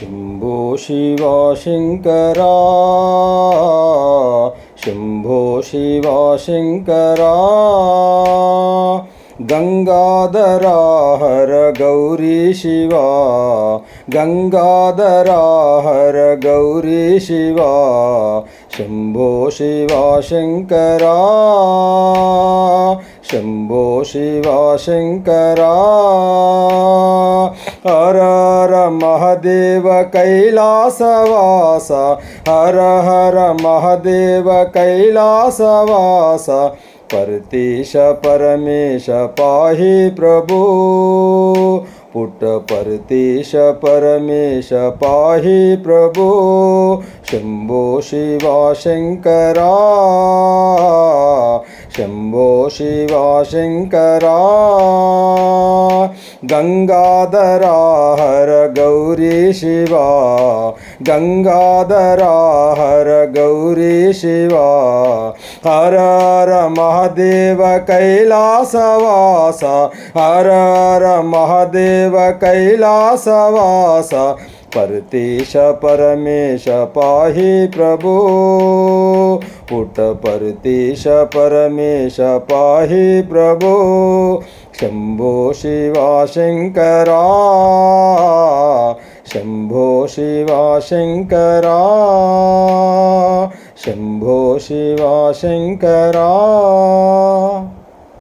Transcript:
శంభో శివ శంకరా. శంభో శివ శంకరా. గంగాధరా హర గౌరీ శివ. గంగాధరా హర గౌరీ శివ. శంభో శివ శంకరా. శంభో శివ శంకరా. హర महदेव कैलासवास हर हर महदेव कैलासवास परतीश परमेश पाहि प्रभु। पुट परतीश परमेश पाहि प्रभु। शम्भो शिवा शङ्करा। शम्भो शिवा शङ्करा। गङ्गाधर हर गौरी शिवा। गङ्गाधर हर गौरी शिवा। हर हर महादेव कैलासवास। हर हर महादेव कैलासवास। కైలాసవాస పరతీశ పరమేశ పాహి ప్రభు పుట్ట పరతీశ పరమేశ పాహి ప్రభు శంభో శివ శంకరా శంభో శివ శంకరా శంభో శివ శంకరా